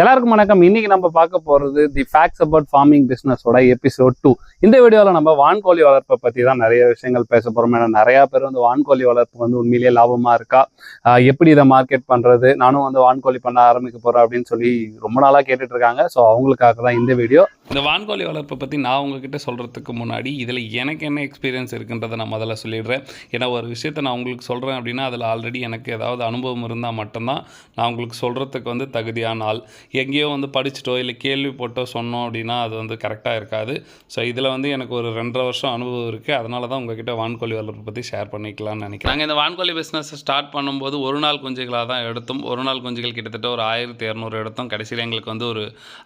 எல்லாருக்கும் வணக்கம். இன்னைக்கு நம்ம பார்க்க போறது தி ஃபேக்ட்ஸ் அபவுட் ஃபார்மிங் பிசினஸோட எபிசோட் டூ இந்த வீடியோவில் நம்ம வான்கோழி வளர்ப்பை பற்றி தான் நிறைய விஷயங்கள் பேச போகிறோம் ஏன்னா நிறையா பேர் வந்து வான்கோழி வளர்ப்பு வந்து உண்மையிலேயே லாபமாக இருக்கா? எப்படி இதை மார்க்கெட் பண்ணுறது நானும் வந்து வான்கோழி பண்ண ஆரம்பிக்க போகிறேன் அப்படின்னு சொல்லி ரொம்ப நாளாக கேட்டுட்டு இருக்காங்க. ஸோ அவங்களுக்காக தான் இந்த வீடியோ. இந்த வான்கோழி வளர்ப்பை பற்றி நான் உங்ககிட்ட சொல்கிறதுக்கு முன்னாடி இதில் எனக்கு என்ன எக்ஸ்பீரியன்ஸ் இருக்குன்றதை நான் முதல்ல சொல்லிடுறேன். ஏன்னா ஒரு விஷயத்தை நான் உங்களுக்கு சொல்கிறேன் அப்படின்னா அதில் ஆல்ரெடி எனக்கு ஏதாவது அனுபவம் இருந்தால் மட்டும்தான் நான் உங்களுக்கு சொல்கிறதுக்கு வந்து தகுதியான ஆள். எங்கேயோ வந்து படிச்சுட்டோ இல்லை கேள்வி போட்டோ சொன்னோம் அப்படின்னா அது வந்து கரெக்டாக இருக்காது. ஸோ இதில் வந்து எனக்கு ஒரு ரெண்டரை வருஷம் அனுபவம் இருக்குது அதனால தான் உங்ககிட்ட வான்கோழி வளர்ப்பை பற்றி ஷேர் பண்ணிக்கலாம்னு நினைக்கிறேன். நாங்கள் இந்த வான்கோழி பிஸ்னஸ் ஸ்டார்ட் பண்ணும்போது ஒரு நாள் குஞ்சுகளாக தான் எடுத்தோம். ஒரு நாள் குஞ்சுகள் கிட்டத்தட்ட ஒரு ஆயிரத்தி இரநூறு எடுத்தோம். கடைசியில் எங்களுக்கு வந்து ஒரு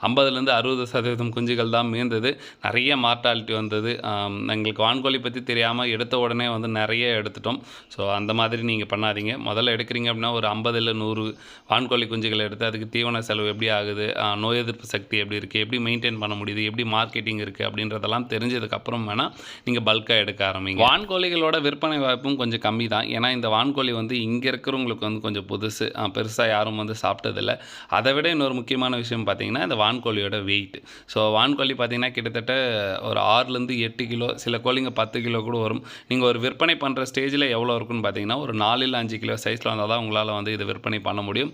ஐம்பதுலேருந்து அறுபது சதவீதம் குஞ்சுகள் தான் மீந்தது. நிறைய மார்ட்டாலிட்டி வந்தது. எங்களுக்கு வான்கோழி பற்றி தெரியாமல் எடுத்த உடனே வந்து நிறைய எடுத்துட்டோம். ஸோ அந்த மாதிரி நீங்கள் பண்ணாதீங்க. முதல்ல எடுக்கிறீங்க அப்படின்னா ஒரு ஐம்பதில் நூறு வான்கோழி குஞ்சுகளை எடுத்து அதுக்கு தீவன செலவு எப்படி ஆகுது நோய் எதிர்ப்பு சக்தி எப்படி இருக்குது எப்படி மெயின்டைன் பண்ண முடியுது எப்படி மார்க்கெட்டிங் இருக்குது அப்படின்றதெல்லாம் தெரிஞ்சதுக்கப்புறம் வேணால் நீங்கள் பல்காக எடுக்க ஆரம்பிங்க. வான்கோழிகளோட விற்பனை வாய்ப்பும் கொஞ்சம் கம்மி தான். ஏன்னா இந்த வான்கோழி வந்து இங்கே இருக்கிறவங்களுக்கு வந்து கொஞ்சம் புதுசு பெருசாக யாரும் வந்து சாப்பிட்டதில்ல. அதை விட இன்னொரு முக்கியமான விஷயம் பார்த்தீங்கன்னா இந்த வான்கோழியோட வெயிட் ஸோ வான்கோழி பார்த்திங்கன்னா கிட்டத்தட்ட ஒரு ஆறுலேருந்து எட்டு கிலோ சில கோழிங்க பத்து கிலோ கூட வரும். நீங்கள் ஒரு விற்பனை பண்ணுற ஸ்டேஜில் எவ்வளோ இருக்குன்னு பார்த்தீங்கன்னா ஒரு நாலு இல்லை அஞ்சு கிலோ சைஸில் வந்தால் தான் உங்களால் வந்து இதை விற்பனை பண்ண முடியும்.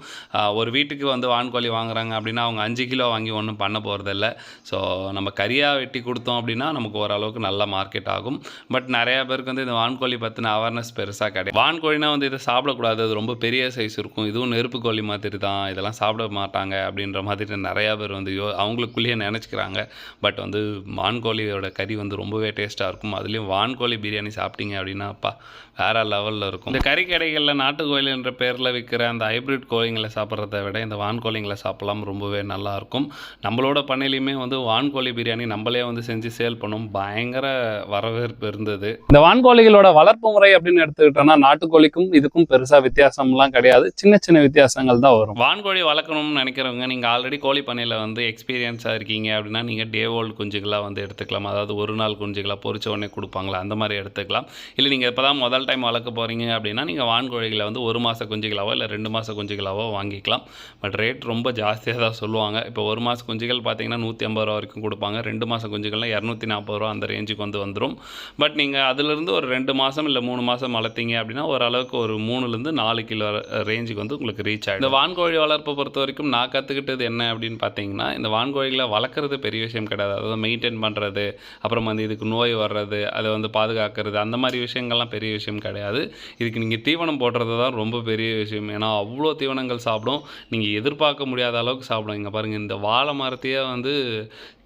ஒரு வீட்டுக்கு வந்து வான்கோழி வாங்குறாங்க அப்படின்னா அவங்க அஞ்சு கிலோ வாங்கி ஒன்றும் பண்ண போகிறதில்ல ஸோ நம்ம கறியாக வெட்டி கொடுத்தோம் அப்படின்னா நமக்கு ஓரளவுக்கு நல்ல மார்க்கெட் ஆகும். பட் நிறையா பேருக்கு வந்து இந்த வான்கோழி பற்றின அவேர்னஸ் பெருசாக கிடையாது. வான்கோழினா வந்து இதை சாப்பிடக்கூடாது. அது ரொம்ப பெரிய சைஸ் இருக்கும். இதுவும் நெருப்பு கோழி மாதிரி தான். இதெல்லாம் சாப்பிட மாட்டாங்க அப்படின்ற மாதிரி நிறையா பேர் வந்து யோ அவங்களுக்குள்ளேயே நினச்சிக்கிறாங்க. பட் வந்து வான்கோழியோட கறி வந்து ரொம்பவே டேஸ்ட்டாக இருக்கும். அதுலேயும் வான்கோழி பிரியாணி சாப்பிட்டீங்க அப்படின்னா அப்பா வேறு லெவலில் இருக்கும். இந்த கறி கடைகளில் நாட்டுக்கோழி என்ற பேரில் விற்கிற அந்த ஹைப்ரிட் கோழிங்களை சாப்பிட்றத விட இந்த வான்கோழிங்களை சாப்பிடலாம். ரொம்பவே நல்லா இருக்கும் நம்மளோட பண்ணையிலையுமே வந்து வான்கோழி பிரியாணி நம்மளே வந்து செஞ்சு சேல் பண்ணும் பயங்கர வரவேற்பு இருந்தது. இந்த வான்கோழிகளோட வளர்ப்பு முறை அப்படின்னு எடுத்துக்கிட்டோம்னா நாட்டுக்கோழிக்கும் இதுக்கும் பெருசாக வித்தியாசம்லாம் கிடையாது. சின்ன சின்ன வித்தியாசங்கள் தான் வரும். வான்கோழி வளர்க்கணும்னு நினைக்கிறவங்க நீங்கள் ஆல்ரெடி கோழி பண்ணையில் வந்து எக்ஸ்பீரியன்ஸாக இருக்கீங்க அப்படின்னா நீங்கள் டே ஓல்டு குஞ்சுகளாக வந்து எடுத்துக்கலாம். அதாவது ஒரு நாள் குஞ்சுகளாக பொறிச்ச உடனே கொடுப்பாங்களா? அந்த மாதிரி எடுத்துக்கலாம். இல்லை நீங்கள் இப்போ தான் முதல் டைம் வளர்க்க போகிறீங்க அப்படின்னா நீங்கள் வான்கோழிகளை வந்து ஒரு மாத குஞ்சுகளாவோ இல்லை ரெண்டு மாத குஞ்சுகளாவோ வாங்கிக்கலாம். பட் ரேட் ரொம்ப ஜாஸ்தி ஜாஸ்தியாக தான் சொல்லுவாங்க. இப்போ ஒரு மாதம் குஞ்சுகள் பார்த்தீங்கன்னா நூற்றி ஐம்பது ரூபா வரைக்கும் கொடுப்பாங்க. ரெண்டு மாதம் குஞ்சுகள்லாம் இரநூத்தி நாற்பது ரூபா அந்த ரேஞ்சுக்கு வந்து வந்துடும் பட் நீங்கள் அதுலேருந்து ஒரு ரெண்டு மாதம் இல்லை மூணு மாதம் வளர்த்தீங்க அப்படின்னா ஓரளவுக்கு ஒரு மூணுலேருந்து நாலு கிலோ ரேஞ்சுக்கு வந்து உங்களுக்கு ரீச் ஆகிடும் இந்த வான்கோழி வளர்ப்பை பொறுத்த வரைக்கும் நான் கற்றுக்கிட்டது என்ன அப்படின்னு பார்த்தீங்கன்னா இந்த வான்கோழிகளை வளர்க்குறது பெரிய விஷயம் கிடையாது. அதாவது மெயின்டைன் பண்ணுறது அப்புறம் வந்து இதுக்கு நோய் வர்றது அதை வந்து பாதுகாக்கிறது அந்த மாதிரி விஷயங்கள்லாம் பெரிய விஷயம் கிடையாது. இதுக்கு நீங்கள் தீவனம் போடுறது தான் ரொம்ப பெரிய விஷயம். ஏன்னா அவ்வளோ தீவனங்கள் சாப்பிடும். நீங்கள் எதிர்பார்க்க முடியாத அளவுக்கு சாப்பிடும். இங்கே பாருங்கள் இந்த வாழை மரத்தையே வந்து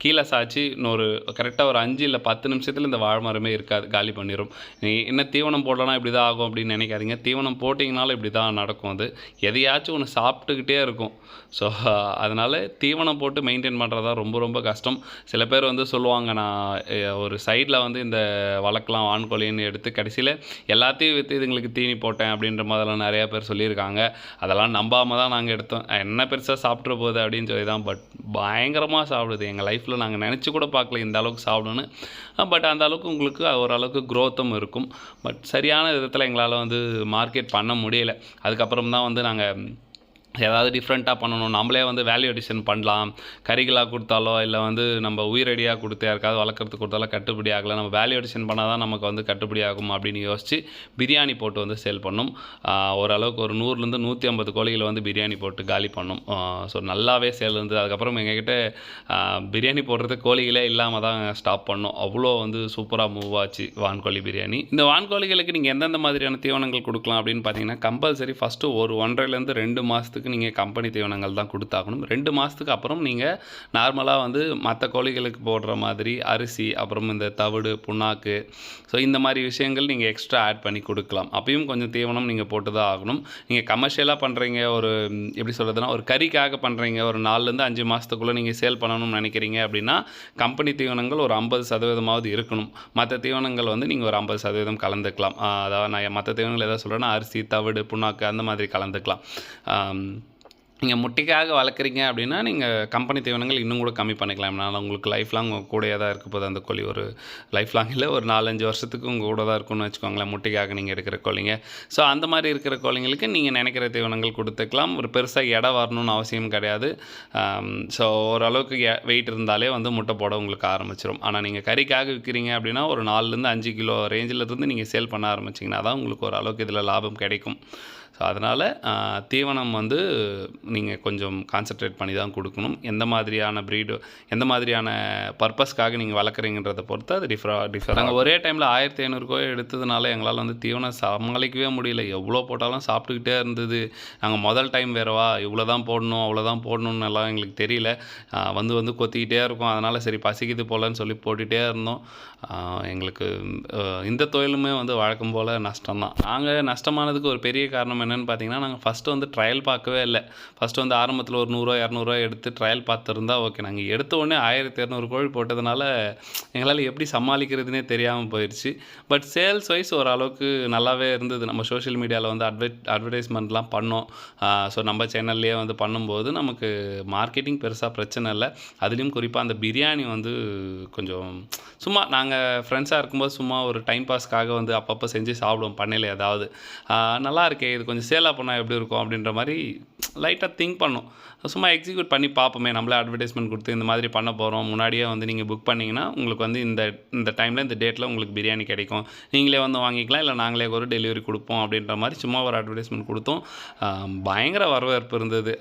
கீழே சாய்ச்சி இன்னொரு கரெக்டாக ஒரு அஞ்சு இல்லை பத்து நிமிஷத்தில் இந்த வாழை மரமே இருக்காது காலி பண்ணிடும் நீ என்ன தீவனம் போடலனா இப்படி தான் ஆகும் அப்படின்னு நினைக்காதீங்க. தீவனம் போட்டிங்கனாலும் இப்படி தான் நடக்கும் அது. எதையாச்சும் ஒன்று சாப்பிட்டுக்கிட்டே இருக்கும். ஸோ அதனால் தீவனம் போட்டு மெயின்டைன் பண்ணுறதா ரொம்ப ரொம்ப கஷ்டம். சில பேர் வந்து சொல்லுவாங்க நான் ஒரு சைடில் வந்து இந்த வளர்க்கலாம் வான்கோழின்னு எடுத்து கடைசியில் எல்லாத்தையும் விற்று இதுங்களுக்கு தீனி போட்டேன். அப்படின்ற மாதிரிலாம் நிறையா பேர் சொல்லியிருக்காங்க. அதெல்லாம் நம்பாமல் தான் நாங்கள் எடுத்தோம். என்ன பெருசாக சாப்பிட்டு சாப்பிட்ற போகுது அப்படின்னு சொல்லி தான் பட் பயங்கரமாக சாப்பிடுது. எங்கள் லைஃப்பில் நாங்கள் நினச்சி கூட பார்க்கல இந்த அளவுக்கு சாப்பிடணும்னு. பட் அந்த அளவுக்கு உங்களுக்கு ஓரளவுக்கு க்ரோத்தும் இருக்கும். பட் சரியான விதத்தில் எங்களால் வந்து மார்க்கெட் பண்ண முடியல. அதுக்கப்புறம் தான் வந்து நாங்கள் ஏதாவது டிஃப்ரெண்ட்டாக பண்ணணும். நம்மளே வந்து வேல்யூ அடிஷன் பண்ணலாம். கறிகளாக கொடுத்தாலோ இல்லை வந்து நம்ம உயிரடியாக கொடுத்து யாருக்காவது வளர்க்குறதுக்கு கொடுத்தாலோ கட்டுப்படி ஆகலை. நம்ம வேல்யூ அடிஷன் பண்ணால் தான் நமக்கு வந்து கட்டுப்படி ஆகும் அப்படின்னு யோசித்து பிரியாணி போட்டு வந்து சேல் பண்ணும். ஓரளவுக்கு ஒரு நூறுலேருந்து நூற்றி ஐம்பது கோழிகளை வந்து பிரியாணி போட்டு காலி பண்ணும். ஸோ நல்லாவே சேல் இருந்தது. அதுக்கப்புறம் எங்ககிட்ட பிரியாணி போடுறது கோழிகளே இல்லாமல் தான் ஸ்டாப் பண்ணோம். அவ்வளோ வந்து சூப்பராக மூவ் ஆச்சு வான்கோழி பிரியாணி. இந்த வான்கோழிகளுக்கு நீங்கள் எந்தெந்த மாதிரியான தீவனங்கள் கொடுக்கலாம் அப்படின்னு பார்த்தீங்கன்னா கம்பல்சரி ஃபஸ்ட்டு ஒரு ஒன்றரைலேருந்து ரெண்டு மாதத்துக்கு நீங்கள் கம்பெனி தீவனங்கள் தான் கொடுத்தாகணும். ரெண்டு மாதத்துக்கு அப்புறம் நீங்கள் நார்மலாக வந்து மற்ற கோழிகளுக்கு போடுற மாதிரி அரிசி அப்புறம் இந்த தவிடு புண்ணாக்கு. ஸோ இந்த மாதிரி விஷயங்கள் நீங்கள் எக்ஸ்ட்ரா ஆட் பண்ணி கொடுக்கலாம். அப்பயும் கொஞ்சம் தீவனம் நீங்கள் போட்டு தான் ஆகணும். நீங்கள் கமர்ஷியலாக பண்ணுறீங்க ஒரு எப்படி சொல்கிறதுனா ஒரு கறிக்காக பண்ணுறீங்க ஒரு நாலுலேருந்து அஞ்சு மாதத்துக்குள்ளே நீங்கள் சேல் பண்ணணும்னு நினைக்கிறீங்க அப்படின்னா கம்பெனி தீவனங்கள் ஒரு ஐம்பது சதவீதமாவது இருக்கணும். மற்ற தீவனங்கள் வந்து நீங்கள் ஒரு ஐம்பது சதவீதம் கலந்துக்கலாம். அதாவது நான் மற்ற தீவனங்கள் எதாவது சொல்கிறேன்னா அரிசி தவிடு புண்ணாக்கு அந்த மாதிரி கலந்துக்கலாம். நீங்கள் முட்டைக்காக வளர்க்குறீங்க அப்படின்னா நீங்கள் கம்பெனி தீவனங்கள் இன்னும் கூட கம்மி பண்ணிக்கலாம். நான் உங்களுக்கு லைஃப் லாங் கூடயே தான் இருக்க போது அந்த கோழி ஒரு லைஃப் லாங் இல்லை ஒரு நாலஞ்சு வருஷத்துக்கு உங்கள் கூட தான் இருக்கும்னு வச்சுக்கோங்களேன். முட்டைக்காக நீங்கள் எடுக்கிற கோழிங்க. ஸோ அந்த மாதிரி இருக்கிற கோழிங்களுக்கு நீங்கள் நினைக்கிற தீவனங்கள் கொடுத்துக்கலாம். ஒரு பெருசாக இடம் வரணும்னு அவசியம் கிடையாது. ஸோ ஓரளவுக்கு வெயிட் இருந்தாலே வந்து முட்டை போட உங்களுக்கு ஆரம்பிச்சிடும் ஆனால் நீங்கள் கறிக்காக விற்கிறீங்க அப்படின்னா ஒரு நாலுலேருந்து அஞ்சு கிலோ ரேஞ்சில் இருந்து நீங்கள் சேல் பண்ண ஆரம்பிச்சிங்கன்னா தான் உங்களுக்கு ஒரு அளவுக்கு இதில் லாபம் கிடைக்கும். ஸோ அதனால் தீவனம் வந்து நீங்கள் கொஞ்சம் கான்சென்ட்ரேட் பண்ணி தான் கொடுக்கணும். எந்த மாதிரியான ப்ரீடு எந்த மாதிரியான பர்பஸ்க்காக நீங்கள் வளர்க்குறீங்கன்றதை பொறுத்து அது டிஃபரா டிஃபர் நாங்கள் ஒரே டைமில் ஆயிரத்தி ஐநூறு கோழி எடுத்ததுனால எங்களால் வந்து தீவனம் சமாளிக்கவே முடியல. எவ்வளோ போட்டாலும் சாப்பிட்டுக்கிட்டே இருந்தது. நாங்கள் முதல் டைம் வேறவா இவ்வளோ தான் போடணும் அவ்வளோ தான் போடணும்னு எல்லாம் எங்களுக்கு தெரியல. வந்து வந்து கொத்திக்கிட்டே இருக்கும். அதனால் சரி பசிக்குது போலன்னு சொல்லி போட்டுகிட்டே இருந்தோம். எங்களுக்கு இந்த தொழிலுமே வந்து வழக்கம் போல் நஷ்டம்தான். நாங்கள் நஷ்டமானதுக்கு ஒரு பெரிய காரணம் என்னென்னு பார்த்தீங்கன்னா நாங்கள் ஃபஸ்ட்டு வந்து ட்ரையல் பார்க்கவே இல்லை. ஃபஸ்ட்டு வந்து ஆரம்பத்தில் ஒரு நூறுரூவா இரநூறுவா எடுத்து ட்ரையல் பார்த்துருந்தா ஓகே நாங்கள் எடுத்த உடனே ஆயிரத்தி இரநூறு கோழி போட்டதுனால எங்களால் எப்படி சமாளிக்கிறதுனே தெரியாமல் போயிடுச்சு பட் சேல்ஸ் வைஸ் ஓரளவுக்கு நல்லாவே இருந்தது. நம்ம சோஷியல் மீடியாவில் வந்து அட்வர்ட் அட்வர்டைஸ்மெண்ட்லாம் பண்ணோம். ஸோ நம்ம சேனல்லையே வந்து பண்ணும்போது நமக்கு மார்க்கெட்டிங் பெருசாக பிரச்சனை இல்லை. அதுலேயும் குறிப்பாக அந்த பிரியாணி வந்து கொஞ்சம் சும்மா நாங்கள் ஃப்ரெண்ட்ஸாக இருக்கும்போது சும்மா ஒரு டைம் பாஸ்க்காக வந்து அப்பப்போ செஞ்சு சாப்பிடுவோம். பண்ணையில் ஏதாவது. நல்லா இருக்கே இது கொஞ்சம் சேலாக பண்ணால் எப்படி இருக்கும் அப்படின்ற மாதிரி லைட்டாக திங்க் பண்ணும். சும்மா எக்ஸிக்யூட் பண்ணி பார்ப்போமே நம்மளே அட்வர்டைஸ்மெண்ட் கொடுத்து இந்த மாதிரி பண்ண போகிறோம் முன்னாடியே வந்து நீங்கள் புக் பண்ணிங்கன்னா உங்களுக்கு வந்து இந்த இந்த டைமில் இந்த டேட்டில் உங்களுக்கு பிரியாணி கிடைக்கும். நீங்களே வந்து வாங்கிக்கலாம் இல்லை நாங்களே ஒரு டெலிவரி கொடுப்போம் அப்படின்ற மாதிரி சும்மா ஒரு அட்வர்டைஸ்மெண்ட் கொடுத்தோம். பயங்கர வரவேற்பு இருந்தது.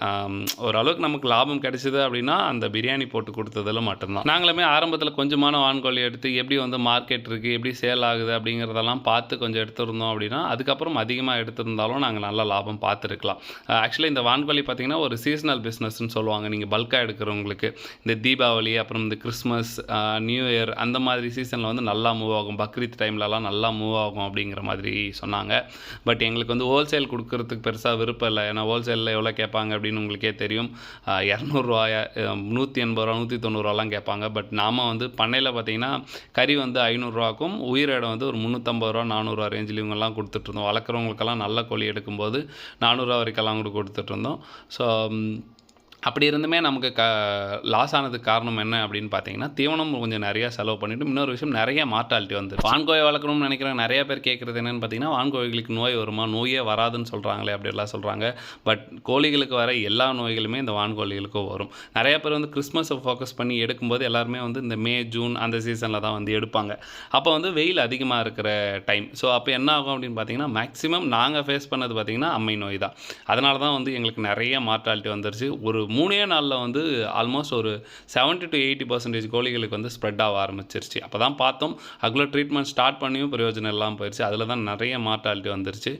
ஓரளவுக்கு நமக்கு லாபம் கிடைச்சிது அப்படின்னா அந்த பிரியாணி போட்டு கொடுத்ததில் மட்டும்தான். நாங்களுமே ஆரம்பத்தில் கொஞ்சமான வான்கோழி எடுத்து எப்படி வந்து மார்க்கெட் இருக்குது எப்படி சேல் ஆகுது அப்படிங்கிறதெல்லாம் பார்த்து கொஞ்சம் எடுத்துருந்தோம் அப்படின்னா அதுக்கப்புறம் அதிகமாக எடுத்திருந்தாலும் நாங்கள் நல்ல லாபம் பார்த்துருக்கலாம். ஆக்சுவலி இந்த வான்கோழி பார்த்திங்கன்னா ஒரு சீசனல் பிஸ்னஸ்னு சொல்லுவாங்க. நீங்கள் பல்காக எடுக்கிறவங்களுக்கு இந்த தீபாவளி அப்புறம் இந்த கிறிஸ்மஸ் நியூ இயர் அந்த மாதிரி சீசனில் வந்து நல்லா மூவ் ஆகும். பக்ரீத் டைம்லலாம் நல்லா மூவ் ஆகும் அப்படிங்கிற மாதிரி சொன்னாங்க. பட் எங்களுக்கு வந்து ஹோல்சேல் கொடுக்கறதுக்கு பெருசாக விருப்பம் இல்லை. ஏன்னா ஹோல்சேலில் எவ்வளோ கேட்பாங்க அப்படின்னு உங்களுக்கே தெரியும். இரநூறுவா நூற்றி எண்பது ரூபா நூற்றி தொண்ணூறுவாலாம் கேட்பாங்க. பட் நாம் வந்து பண்ணையில் பார்த்தீங்கன்னா கறி வந்து ஐநூறுரூவாக்கும் உயிரிடம் வந்து ஒரு முந்நூற்றம்பது ரூபா நானூறுரூவா ரேஞ்சில் இவங்கெல்லாம் கொடுத்துட்ருந்தோம் வளர்க்குறவங்களுக்கெல்லாம் நல்ல கோழி எடுக்கும்போது நானூறுரூவா வரைக்கெல்லாம் கூட கொடுத்துட்ருந்தோம் ஸோ அப்படி இருந்துமே நமக்கு க லாஸ் ஆனதுக்கு காரணம் என்ன அப்படின்னு பார்த்தீங்கன்னா தீவனம் கொஞ்சம் நிறையா செலவு பண்ணிவிட்டு இன்னொரு விஷயம் நிறைய மார்ட்டாலிட்டி வந்து வான்கோழி வளர்க்கணும்னு நினைக்கிறேன் நிறைய பேர் கேட்குறது என்னென்னு பார்த்தீங்கன்னா வான்கோழிகளுக்கு நோய் வருமா? நோயே வராதுன்னு சொல்கிறாங்களே அப்படிலாம் சொல்கிறாங்க பட் கோழிகளுக்கு வர எல்லா நோய்களுமே இந்த வான்கோழிகளுக்கும் வரும். நிறைய பேர் வந்து கிறிஸ்மஸை ஃபோக்கஸ் பண்ணி எடுக்கும்போது எல்லாருமே வந்து இந்த மே ஜூன் அந்த சீசனில் தான் வந்து எடுப்பாங்க. அப்போ வந்து வெயில் அதிகமாக இருக்கிற டைம் ஸோ அப்போ என்ன ஆகும் அப்படின்னு பார்த்தீங்கன்னா மேக்ஸிமம் நாங்கள் ஃபேஸ் பண்ணது பார்த்தீங்கன்னா அம்மை நோய் தான். அதனால தான் வந்து எங்களுக்கு நிறைய மார்ட்டாலிட்டி வந்துருச்சு. ஒரு மூணே நாளில் வந்து ஆல்மோஸ்ட் ஒரு 70 டு எயிட்டி பர்சன்டேஜ் கோழிகளுக்கு வந்து ஸ்ப்ரெட் ஆக ஆரம்பிச்சிருச்சு. அப்போ தான் பார்த்தோம் அதுக்குள்ளே ட்ரீட்மெண்ட் ஸ்டார்ட் பண்ணியும் பிரயோஜனம் இல்லாமல் போயிடுச்சு அதில் தான் நிறைய மார்ட்டாலிட்டி வந்துருச்சு.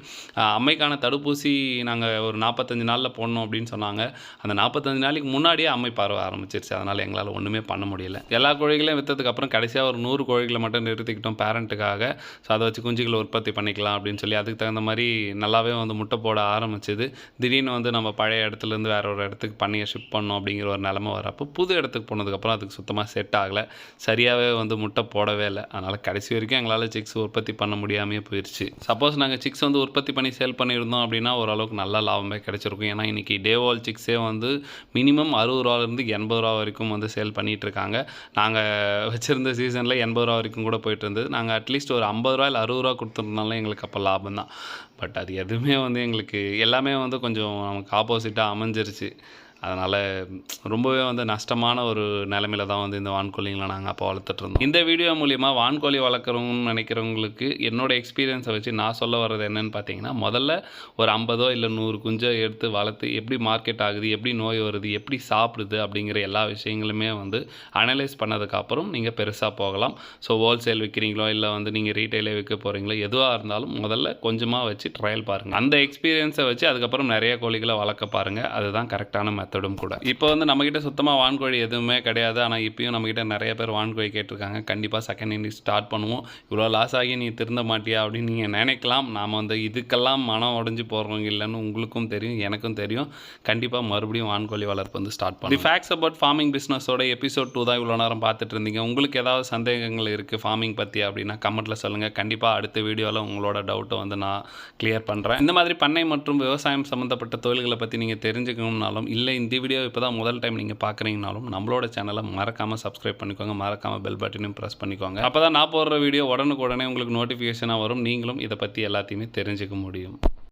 அம்மைக்கான தடுப்பூசி நாங்கள் ஒரு நாற்பத்தஞ்சு நாளில் போடணும் அப்படின்னு சொன்னாங்க. அந்த நாற்பத்தஞ்சு நாளைக்கு முன்னாடியே அம்மை பரவ ஆரம்பிச்சிருச்சு. அதனால் எங்களால் ஒன்றுமே பண்ண முடியல. எல்லா கோழிகளையும் விற்றதுக்கு அப்புறம் கடைசியாக ஒரு நூறு கோழிகளை மட்டும் நிறுத்திக்கிட்டோம் பேரண்ட்டுக்காக ஸோ அதை வச்சு குஞ்சுகளை உற்பத்தி பண்ணிக்கலாம் அப்படின்னு சொல்லி அதுக்கு தகுந்த மாதிரி நல்லாவே வந்து முட்டை போட ஆரம்பிச்சது. திடீர்னு வந்து நம்ம பழைய இடத்துலேருந்து வேற ஒரு இடத்துக்கு பண்ணி கம்பெனியை ஷிஃப்ட் பண்ணோம் அப்படிங்கிற ஒரு நிலமை வரப்போ புது இடத்துக்கு போனதுக்கப்புறம் அதுக்கு சுத்தமாக செட் ஆகலை. சரியாகவே வந்து முட்டை போடவே இல்லை. அதனால் கடைசி வரைக்கும் எங்களால் சிக்ஸ் உற்பத்தி பண்ண முடியாமே போயிடுச்சு சப்போஸ் நாங்கள் சிக்ஸ் வந்து உற்பத்தி பண்ணி சேல் பண்ணியிருந்தோம் அப்படின்னா ஓரளவுக்கு நல்ல லாபமே கிடச்சிருக்கும். ஏன்னா இன்றைக்கி டேவால் சிக்ஸே வந்து மினிமம் அறுபது ரூபாலேருந்து எண்பது ரூபா வரைக்கும் வந்து சேல் பண்ணிகிட்ருக்காங்க நாங்கள் வச்சுருந்த சீசனில் எண்பது ரூபா வரைக்கும் கூட போயிட்டு இருந்தது. நாங்கள் அட்லீஸ்ட் ஒரு ஐம்பது ரூபா இல்லை அறுபது ரூபா கொடுத்துருந்தாலும் எங்களுக்கு அப்போ லாபம் தான். பட் அது எதுவுமே வந்து எங்களுக்கு எல்லாமே வந்து கொஞ்சம் நமக்கு ஆப்போசிட்டாக அமைஞ்சிருச்சு. அதனால் ரொம்பவே வந்து நஷ்டமான ஒரு நிலமையில தான் வந்து இந்த வான்கோழிங்களை நாங்கள் அப்போ வளர்த்துட்ருந்தோம் இந்த வீடியோ மூலிமா வான்கோழி வளர்க்குறவங்கன்னு நினைக்கிறவங்களுக்கு என்னோட எக்ஸ்பீரியன்ஸை வச்சு நான் சொல்ல வர்றது என்னன்னு பார்த்தீங்கன்னா முதல்ல ஒரு ஐம்பதோ இல்லை நூறு குஞ்சை எடுத்து வளர்த்து எப்படி மார்க்கெட் ஆகுது எப்படி நோய் வருது எப்படி சாப்பிடுது அப்படிங்கிற எல்லா விஷயங்களுமே வந்து அனலைஸ் பண்ணதுக்கப்புறம் நீங்கள் பெருசாக போகலாம். ஸோ ஹோல்சேல் விற்கிறீங்களோ இல்லை வந்து நீங்கள் ரீட்டைலே விற்க போகிறீங்களோ எதுவாக இருந்தாலும் முதல்ல கொஞ்சமாக வச்சு ட்ரையல் பாருங்கள் அந்த எக்ஸ்பீரியன்ஸை வச்சு அதுக்கப்புறம் நிறைய கோழிகளை வளர்க்க பாருங்கள் அதுதான் கரெக்டான மெத்தட் மெத்தடும் கூட. இப்போ வந்து நம்மக்கிட்ட சுத்தமாக வான்கோழி எதுவுமே கிடையாது. ஆனால் இப்பயும் நம்மக்கிட்ட நிறைய பேர் வான்கோழி கேட்டிருக்காங்க. கண்டிப்பாக செகண்ட் இன்டி ஸ்டார்ட் பண்ணுவோம். இவ்வளோ லாஸ் ஆகி நீ திருந்த மாட்டியா அப்படின்னு நீங்கள் நினைக்கலாம். நாம் வந்து இதுக்கெல்லாம் மனம் உடஞ்சி போகிறவங்க இல்லைன்னு உங்களுக்கும் தெரியும் எனக்கும் தெரியும். கண்டிப்பாக மறுபடியும் வான்கோழி வளர்ப்பு வந்து ஸ்டார்ட் பண்ணும் தி ஃபேக்ஸ் அபவுட் ஃபார்மிங் பிஸ்னஸோட எபிசோட் டூ தான் இவ்வளோ நேரம் பார்த்துட்டு இருந்தீங்க. உங்களுக்கு ஏதாவது சந்தேகங்கள் இருக்குது ஃபார்மிங் பற்றி அப்படின்னா கமெண்ட்டில் சொல்லுங்கள் கண்டிப்பாக அடுத்த வீடியோவில் உங்களோட டவுட்டை வந்து நான் கிளியர் பண்ணுறேன் இந்த மாதிரி பண்ணை மற்றும் விவசாயம் சம்மந்தப்பட்ட தொழில்களை பற்றி நீங்கள் தெரிஞ்சுக்கணும்னாலும் இல்லை இந்த வீடியோ இப்போ தான் முதல் டைம் நீங்கள் பார்க்குறீங்கனாலும் நம்மளோட சேனலை மறக்காமல் சப்ஸ்கிரைப் பண்ணிக்கோங்க. மறக்காமல் பெல் பட்டனையும் ப்ரெஸ் பண்ணிக்கோங்க. அப்போ தான் நான் போடுற வீடியோ உடனுக்குடனே உங்களுக்கு நோட்டிஃபிகேஷனாக வரும். நீங்களும் இதை பற்றி எல்லாத்தையுமே தெரிஞ்சுக்க முடியும்.